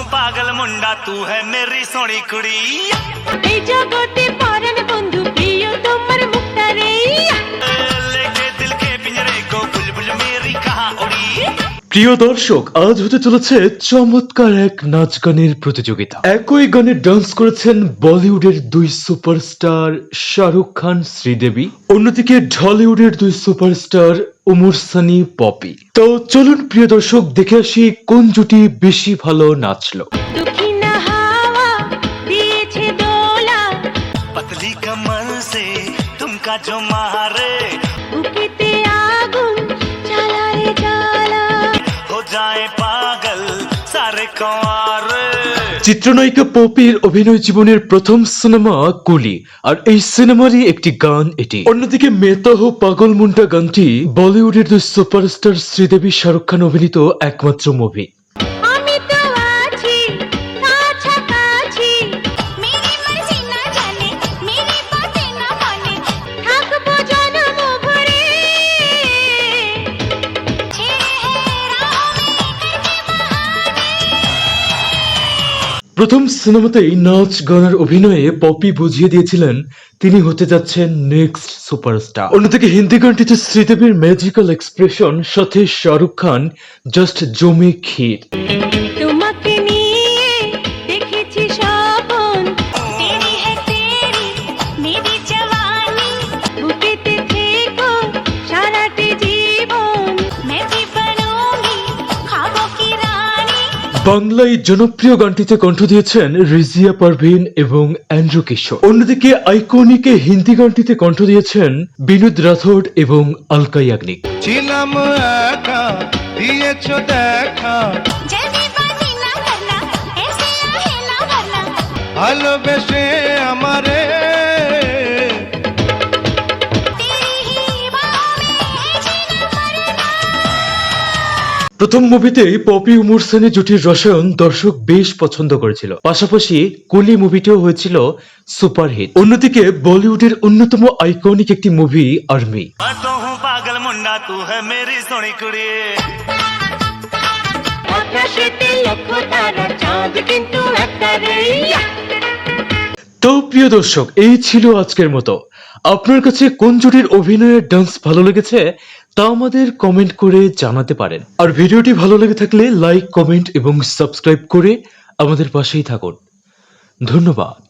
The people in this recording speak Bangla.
हूँ पागल मुंडा तू है मेरी सोनी कुड़ी। बंधु প্রিয় দর্শক আজ হতে চলেছে চমৎকার এক নাচ গানের প্রতিযোগিতা একই গানে ডান্স করেছেন বলিউডের দুই সুপারস্টার শাহরুখ খান শ্রীদেবী অন্যদিকে ঢলিউডের দুই সুপারস্টার উমর সানি পপি তো চলুন প্রিয় দর্শক দেখে আসি কোন জুটি বেশি ভালো নাচলো দক্ষিণা হাওয়া দিয়েছে দোলা पतली कमर से तुमका जो मारे চিত্রনায়িকা পপির অভিনয় জীবনের প্রথম সিনেমা কুলি, আর এই সিনেমারই একটি গান এটি। অন্যদিকে মেতাহ পাগল মুন্ডা গানটি বলিউডের দুই সুপারস্টার শ্রীদেবী শাহরুখ খান অভিনীত একমাত্র মুভি। প্রথম সিনেমাতেই নাচ গানের অভিনয়ে পপি বুঝিয়ে দিয়েছিলেন, তিনি হতে যাচ্ছেন নেক্সট সুপারস্টার। অন্যদিকে হিন্দি গানটিতে শ্রীদেবীর ম্যাজিক্যাল এক্সপ্রেশন সাথে শাহরুখ খান, জাস্ট জমে ক্ষীর। বাংলায় জনপ্রিয় গানটিতে কণ্ঠ দিয়েছেন রিজিয়া পারভিন এবং অ্যান্ড্রু কিশোর। অন্যদিকে আইকনিকে হিন্দি গানটিতে কণ্ঠ দিয়েছেন বিনোদ রাথোড এবং আলকা ইয়াগনিক। ভালোবেসে প্রথম মুভিতেই পপি উমর সানি জুটির রসায়ন দর্শক বেশ পছন্দ করেছিল। পাশাপাশি কুলি মুভিটিও হয়েছিল সুপারহিট। অন্যদিকে বলিউডের অন্যতম আইকনিক একটি মুভি আর্মি। তো প্রিয় দর্শক এই ছিল আজকের মতো। আপনার কাছে কোন জুটির অভিনয়ের ডান্স ভালো লেগেছে? তা আমাদের কমেন্ট করে জানাতে পারেন। আর ভিডিওটি ভালো লেগে থাকলে লাইক কমেন্ট এবং সাবস্ক্রাইব করে আমাদের পাশেই থাকুন। ধন্যবাদ।